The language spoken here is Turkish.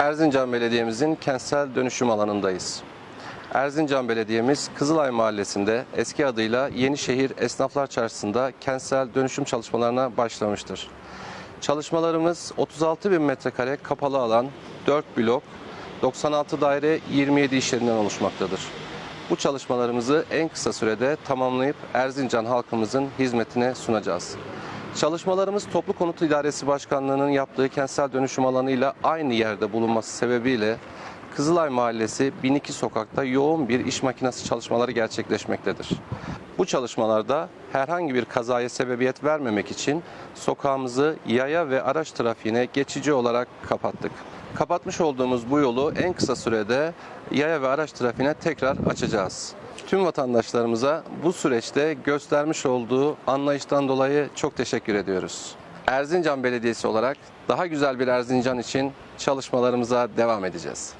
Erzincan Belediye'mizin kentsel dönüşüm alanındayız. Erzincan Belediye'miz Kızılay Mahallesi'nde eski adıyla Yenişehir Esnaflar Çarşısı'nda kentsel dönüşüm çalışmalarına başlamıştır. Çalışmalarımız 36 bin metrekare kapalı alan, 4 blok, 96 daire, 27 iş yerinden oluşmaktadır. Bu çalışmalarımızı en kısa sürede tamamlayıp Erzincan halkımızın hizmetine sunacağız. Çalışmalarımız Toplu Konut İdaresi Başkanlığı'nın yaptığı kentsel dönüşüm alanıyla aynı yerde bulunması sebebiyle Kızılay Mahallesi 1002 sokakta yoğun bir iş makinesi çalışmaları gerçekleşmektedir. Bu çalışmalarda herhangi bir kazaya sebebiyet vermemek için sokağımızı yaya ve araç trafiğine geçici olarak kapattık. Kapatmış olduğumuz bu yolu en kısa sürede yaya ve araç trafiğine tekrar açacağız. Tüm vatandaşlarımıza bu süreçte göstermiş olduğu anlayıştan dolayı çok teşekkür ediyoruz. Erzincan Belediyesi olarak daha güzel bir Erzincan için çalışmalarımıza devam edeceğiz.